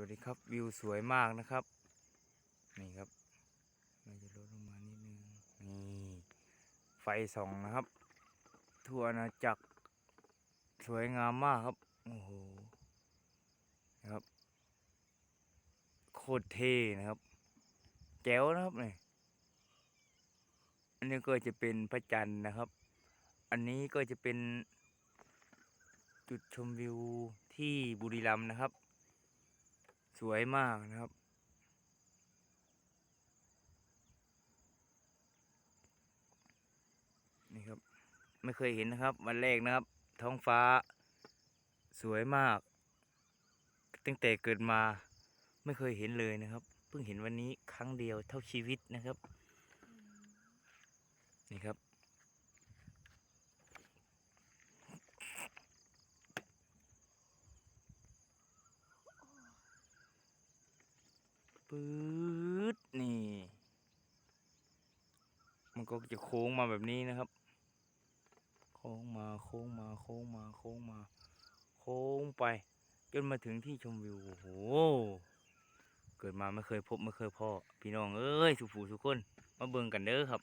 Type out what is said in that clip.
วัสดีครับวิวสวยมากนะครับ นี่ครับเราจะลดลงมานิดนึงนี่ไฟส่องนะครับ ทั่วอาจักรสวยงามมากครับโอ้โหนะครับ โคตรเท่นะครับ แจ๋วนะครับนี่อันนี้ก็จะเป็นพระจันทร์นะครับ อันนี้ก็จะเป็นจุดชมวิวที่บุรีรัมย์นะครับ วยมากนะครับ นี่ครับ ไม่เคยเห็นนะครับ วันแรกนะครับ ท้องฟ้า สวยมาก ตั้งแต่เกิดมา ไม่เคยเห็นเลยนะครับ เพิ่งเห็นวันนี้ครั้งเดียวเท่าชีวิตนะครับ นี่ครับ ปื๊ดนี่ มันก็จะโค้งมาแบบนี้นะครับ โค้งมาโค้งมาโค้งมาโค้งมา โค้งไป จนมาถึงที่ชมวิวโอ้โหเกิดมาไม่เคยพบไม่เคยพ่อพี่น้องเอ้ยสุขูสุขคนมาเบิ่งกันเด้อครับ